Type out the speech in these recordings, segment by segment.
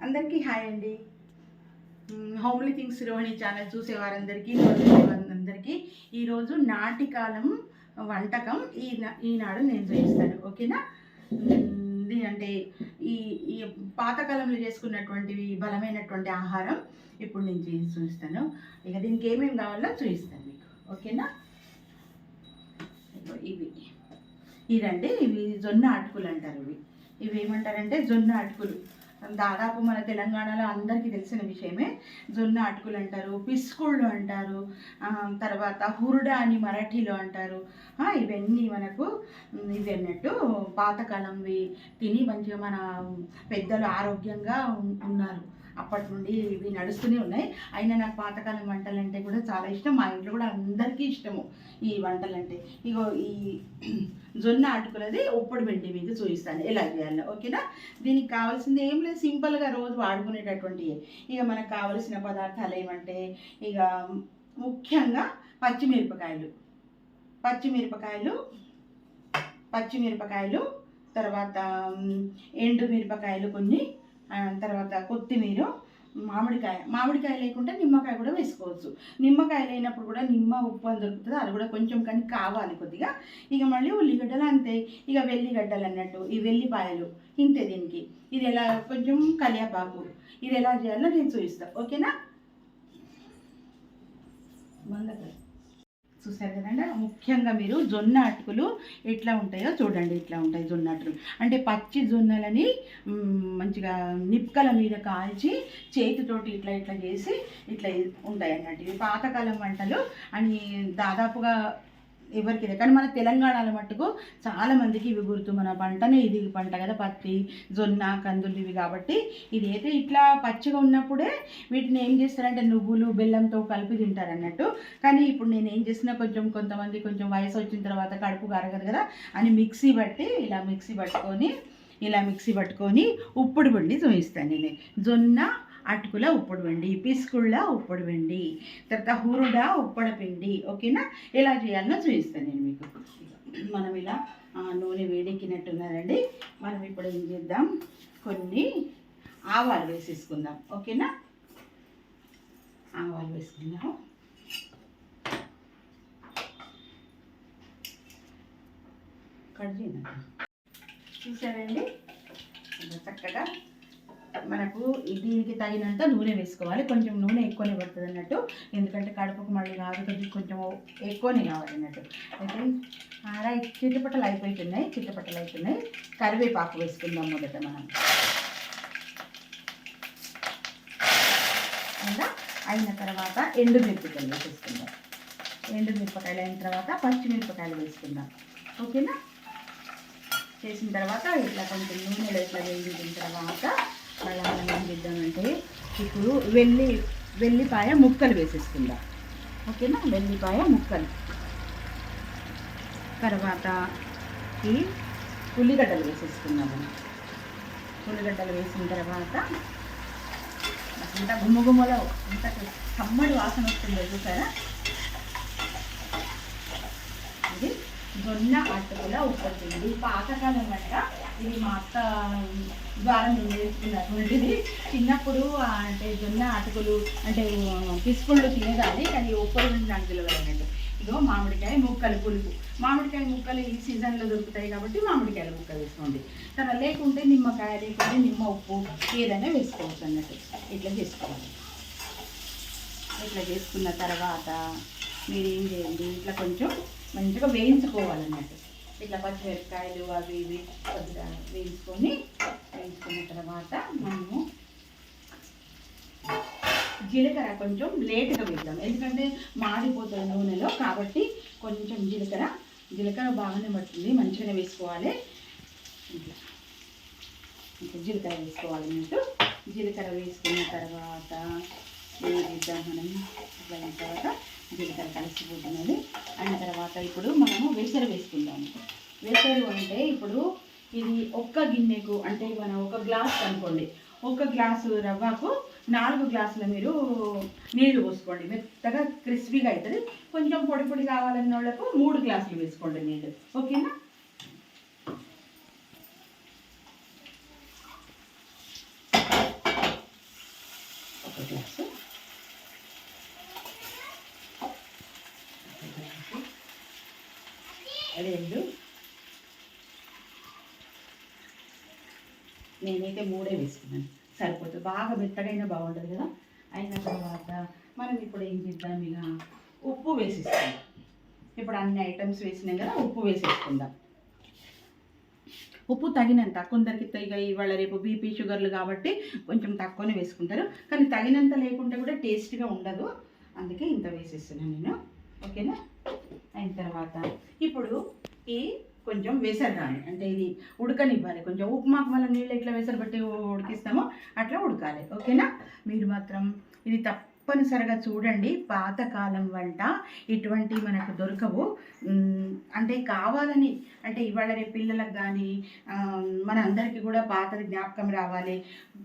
అందరికీ హాయ్ అండి. Homely things Rohini channel చూసేవారందరికీ అందరికీ ఈరోజు నాటికాలం వంటకం ఈ ఈనాడు నేను చేస్తాను ఓకేనా? అంటే ఈ ఈ పాతకాలంలో చేసుకున్నటువంటివి బలమైనటువంటి ఆహారం ఇప్పుడు నేను చేసి చూపిస్తాను ఇక దీనికి ఏమేమి కావాలో చూపిస్తాను మీకు. ఓకేనా? ఇవి. ఇదండి ఇవి జొన్న అటుకులు అంటారు ఇవి. ఇవి ఏమంటారంటే జొన్న అటుకులు. దాదాపు మన తెలంగాణలో అందరికీ తెలిసిన విషయమే. జొన్న అటుకులు అంటారు పిస్కుళ్ళు అంటారు తర్వాత హురుడా అని మరాఠీలో అంటారు. ఇవన్నీ మనకు ఇవి అన్నట్టు పాతకాలంవి తిని మంచిగా మన పెద్దలు ఆరోగ్యంగా ఉన్నారు. అప్పటి నుండి ఇవి నడుస్తూనే ఉన్నాయి. అయినా నాకు పాతకాలం వంటలు అంటే కూడా చాలా ఇష్టం. మా ఇంట్లో కూడా అందరికీ ఇష్టము ఈ వంటలు అంటే ఇగో ఈ జొన్న అటుకులది ఉప్పుడు పిండి మీకు చూపిస్తాను. ఎలా చేయాలో. ఓకేనా? దీనికి కావాల్సింది ఏం లేదు. సింపుల్గా రోజు వాడుకునేటటువంటి ఇక మనకు కావలసిన పదార్థాలు ఏమంటే ఇక ముఖ్యంగా పచ్చిమిరపకాయలు. పచ్చిమిరపకాయలు పచ్చిమిరపకాయలు తర్వాత ఎండు మిరపకాయలు కొన్ని తర్వాత కొత్తిమీర మామిడికాయ. మామిడికాయ లేకుంటే నిమ్మకాయ కూడా వేసుకోవచ్చు. నిమ్మకాయ లేనప్పుడు కూడా నిమ్మ ఉప్పు అని దొరుకుతుంది అది కూడా కొంచెం కానీ కావాలి కొద్దిగా. ఇక మళ్ళీ ఉల్లిగడ్డలు అంతే. ఇక వెల్లిగడ్డలు అన్నట్టు ఈ వెల్లిపాయలు ఇంతే దీనికి. ఇది ఎలా కొంచెం కలియాపాకు ఇది ఎలా చేయాలో నేను చూపిస్తాను ఓకేనా? మందకర చూసారు కదండి? ముఖ్యంగా మీరు జొన్న అటుకులు ఎట్లా ఉంటాయో చూడండి ఇట్లా ఉంటాయి జొన్న అటుకులు. అంటే పచ్చి జొన్నలని మంచిగా నిప్పుకల మీద కాల్చి చేతితోటి ఇట్లా ఇట్లా చేసి ఇట్లా ఉంటాయి అన్నట్టు ఇవి పాతకాలం వంటలు. అని దాదాపుగా ఎవరికి కానీ మన తెలంగాణలో మట్టుకు చాలా మందికి ఇవి గుర్తు. మన పంటనే ఇది పంట కదా పత్తి జొన్న కందులు ఇవి కాబట్టి ఇది అయితే ఇట్లా పచ్చిగా ఉన్నప్పుడే వీటిని ఏం చేస్తారంటే నువ్వులు బెల్లంతో కలిపి తింటారు అన్నట్టు. కానీ ఇప్పుడు నేను ఏం చేసినా కొంచెం కొంతమంది కొంచెం వయసు వచ్చిన తర్వాత కడుపు కరగదు కదా అని మిక్సీ బట్టి ఇలా మిక్సీ పట్టుకొని ఇలా మిక్సీ పట్టుకొని ఉప్పుడు పిండి చూపిస్తాను నేను. జొన్న అటుకుల ఉప్పుడు పిసుకుళ్ళ పిస్కుళ్ళ తర్వాత హురుడ ఉప్పడపిండి ఓకేనా? ఎలా చేయాలో చూపిస్తాను నేను మీకు. మనం ఇలా నూనె వేడెక్కినట్టున్నారండి మనం ఇప్పుడు ఏం చేద్దాం? కొన్ని ఆవాలు వేసేసుకుందాం. ఓకేనా? ఆవాలు వేసుకుందాం. కట్ చేయండి చూసారండి? చక్కగా మనకు దీనికి తగినంత నూనె వేసుకోవాలి. కొంచెం నూనె ఎక్కువనే పడుతుంది అన్నట్టు. ఎందుకంటే కడుపుకు మళ్ళీ కాదు కొంచెం కొంచెం ఎక్కువనే కావాలి అన్నట్టు. అయితే అలా చిట్టపట్టలు అయిపోతున్నాయి చిట్టపట్టలు అవుతున్నాయి కరివేపాకు వేసుకుందాం మొదట మనం. అలా అయిన తర్వాత ఎండు మిరపకాయలు వేసేసుకుందాం ఎండు మిరపకాయలు అయిన తర్వాత పచ్చిమిరపకాయలు వేసుకుందాం. ఓకేనా? చేసిన తర్వాత ఇట్లా కొంచెం నూనెలో ఇట్లా వేయించిన తర్వాత మళ్ళీ మనం ఏం చేద్దామంటే ఇప్పుడు వెల్లి వెల్లిపాయ ముక్కలు వేసేసుకుందాం. ఓకేనా? వెల్లిపాయ ముక్కలు. తర్వాత ఈ ఉల్లిగడ్డలు వేసేసుకున్నాము ఉల్లిగడ్డలు వేసిన తర్వాత అంత గుమ్మగుమ్మలో ఇంత కమ్మడి వాసన వస్తుంది చూసారా? ఇది జొన్న అటుకుల ఉప్పొచ్చింది. పాతకాలం వంట. ఇది మా అత్త ద్వారా నేను నేర్చుకున్నటువంటిది చిన్నప్పుడు అంటే జొన్న అటుకులు అంటే పిసుకుళ్ళు తినేదాన్ని కానీ ఒక్కరు నాకు తెలియదు అన్నట్టు ఇదో మామిడికాయ ముక్కలు పులుపు. మామిడికాయ ముక్కలు ఈ సీజన్లో దొరుకుతాయి కాబట్టి మామిడికాయల ముక్కలు వేసుకోండి. తర్వాత లేకుంటే నిమ్మకాయ లేకుంటే నిమ్మ ఉప్పు ఏదైనా వేసుకోవచ్చు అన్నట్టు. ఇట్లా చేసుకోవాలి. ఇట్లా చేసుకున్న తర్వాత మీరు ఏం చేయండి? ఇట్లా కొంచెం మంచిగా వేయించుకోవాలన్నట్టు. ఇట్లా పచ్చిమిరపకాయలు అవి ఇవి కొద్దిగా వేయించుకొని వేయించుకున్న తర్వాత మనము జీలకర్ర కొంచెం లేట్గా వేద్దాం. ఎందుకంటే మాడిపోతుంది నూనెలో కాబట్టి కొంచెం జీలకర్ర జీలకర్ర బాగానే పడుతుంది మంచిగానే వేసుకోవాలి. ఇట్లా. ఇంకా జీలకర్ర వేసుకోవాలి అన్నట్టు. జీలకర్ర వేసుకున్న తర్వాత వేద్దాం మనం? ఇట్లా అయిన తర్వాత జీలకర్ర కలిసిపోతున్నది. అయిన తర్వాత ఇప్పుడు మనము వేసర వేసుకుందాము. వేశారు అంటే ఇప్పుడు ఇది ఒక్క గిన్నెకు అంటే మనం ఒక గ్లాస్ అనుకోండి. ఒక గ్లాసు రవ్వకు నాలుగు గ్లాసుల మీరు నీళ్ళు పోసుకోండి. మెత్తగా క్రిస్పీగా అవుతుంది కొంచెం పొడి పొడి కావాలన్న వాళ్ళకు మూడు గ్లాసులు వేసుకోండి నీళ్ళు ఓకేనా? ఒక గ్లాసు. రెండు. నేనైతే మూడే వేసుకున్నాను. సరిపోతుంది బాగా మెత్తడైనా బాగుంటుంది కదా? అయిన తర్వాత మనం ఇప్పుడు ఏం చేద్దాం? ఇక ఉప్పు వేసేస్తాం ఇప్పుడు అన్ని ఐటమ్స్ వేసినాం కదా ఉప్పు వేసేసుకుందాం. ఉప్పు తగినంత కొందరికి ఇక ఇవాళ రేపు బీపీ షుగర్లు కాబట్టి కొంచెం తక్కువనే వేసుకుంటారు. కానీ తగినంత లేకుంటే కూడా టేస్ట్గా ఉండదు. అందుకే ఇంత వేసేస్తున్నాను నేను. ఓకేనా? అయిన తర్వాత ఇప్పుడు ఈ కొంచెం వెసరు రాని అంటే ఇది ఉడకనివ్వాలి. కొంచెం ఉప్మాకు మళ్ళీ నీళ్ళు ఎట్లా వేసరు పెట్టి ఉడికిస్తామో అట్లా ఉడకాలి. ఓకేనా? మీరు మాత్రం ఇది తప్పనిసరిగా చూడండి. పాతకాలం వంట ఇటువంటి మనకు దొరకవు. అంటే కావాలని అంటే ఇవాళ రేపు పిల్లలకు కానీ మన అందరికీ కూడా పాతది జ్ఞాపకం రావాలి.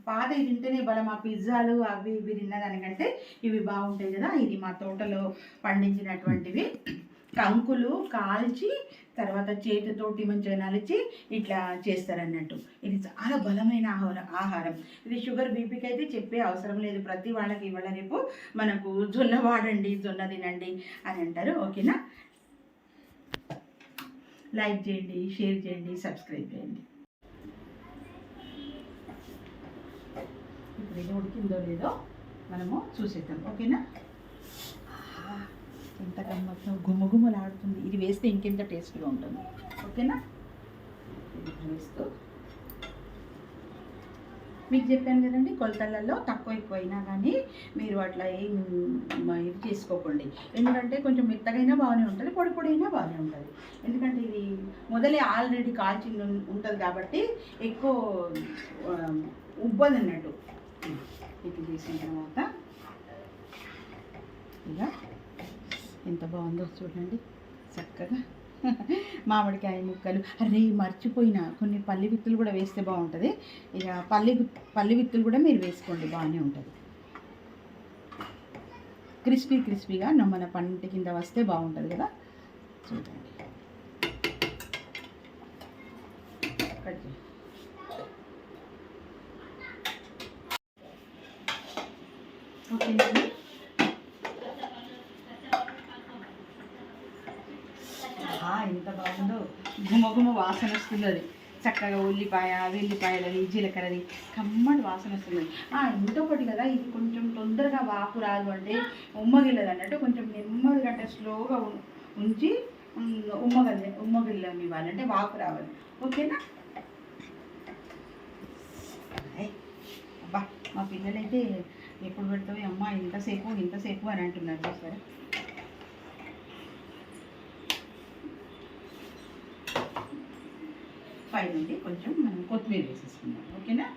పాత తింటేనే బలం ఆ పిజ్జాలు అవి ఇవి తిన్నదానికంటే ఇవి బాగుంటాయి కదా. ఇది మా తోటలో పండించినటువంటివి. కంకులు కాల్చి తర్వాత చేతితోటి మంచిగా నలిచి ఇట్లా చేస్తారన్నట్టు. ఇది చాలా బలమైన ఆహారం ఆహారం. ఇది షుగర్ బీపీకి అయితే చెప్పే అవసరం లేదు. ప్రతి వాళ్ళకి ఇవాళ రేపు? మనకు జొన్న వాడండి జొన్న తినండి అని అంటారు. ఓకేనా? లైక్ చేయండి షేర్ చేయండి సబ్స్క్రైబ్ చేయండి. ఇప్పుడు ఇది ఉడికిందో లేదో మనము చూసేద్దాం. ఓకేనా? ఎంత గమ్మత్తు గుమగుమలాడుతుంది. ఇది వేస్తే ఇంకెంత టేస్ట్గా ఉంటుంది. ఓకేనా? ఇది వేస్తూ మీకు చెప్పాను కదండి కొలతలలో తక్కువ ఎక్కువ అయినా కానీ మీరు అట్లా ఏం ఇది చేసుకోకండి. ఎందుకంటే కొంచెం మెత్తగైనా బాగానే ఉంటుంది పొడి పొడైనా బాగానే ఉంటుంది. ఎందుకంటే ఇది మొదలే ఆల్రెడీ కాల్చింగ్ ఉంటుంది కాబట్టి ఎక్కువ ఉబ్బదన్నట్టు. అన్నట్టు ఇది చేసిన తర్వాత ఇలా ఎంత బాగుందో చూడండి. చక్కగా మామిడికాయ ముక్కలు. అరే మర్చిపోయిన. కొన్ని పల్లి విత్తులు కూడా వేస్తే బాగుంటుంది. ఇక పల్లి పల్లి విత్తులు కూడా మీరు వేసుకోండి బాగానే ఉంటుంది. క్రిస్పీ క్రిస్పీగా మన పంట కింద వస్తే బాగుంటుంది కదా. చూడండి. ఓకే ఎంత బాగుందో? గుమగుమ వాసన వస్తుంది అది చక్కగా ఉల్లిపాయ వెల్లిపాయలది జీలకర్రది కమ్మటి వాసన వస్తుంది ఆ, ఇంకొకటి కదా ఇది కొంచెం తొందరగా వాపు రాదు అంటే ఉమ్మగిల్లదు అన్నట్టు కొంచెం నెమ్మదిగా అంటే స్లోగా ఉంచి ఉమ్మగల్లే ఉమ్మగిల్లం ఇవ్వాలి అంటే వాపు రావాలి. ఓకేనా? అబ్బా మా పిల్లలైతే ఎప్పుడు పెడతావు అమ్మ ఇంతసేపు ఇంతసేపు అని అంటున్నారు సరే పై నుండి కొంచెం మనం కొత్తిమీర వేసేసుకుందాం. ఓకేనా?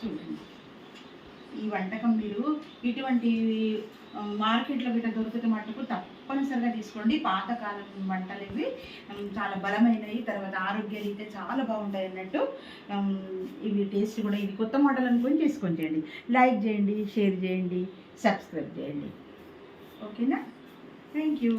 చూడండి. ఈ వంటకం మీరు ఇటువంటి మార్కెట్లో గిట్ట దొరికితే మటుకు తప్పనిసరిగా తీసుకోండి. పాతకాలం వంటలు ఇవి చాలా బలమైనవి తర్వాత ఆరోగ్య చాలా బాగుంటాయి అన్నట్టు ఇవి టేస్ట్ కూడా ఇది కొత్త మోడల్ అనుకొని చేసుకొని చేయండి. లైక్ చేయండి షేర్ చేయండి సబ్స్క్రైబ్ చేయండి. ఓకేనా? Thank you.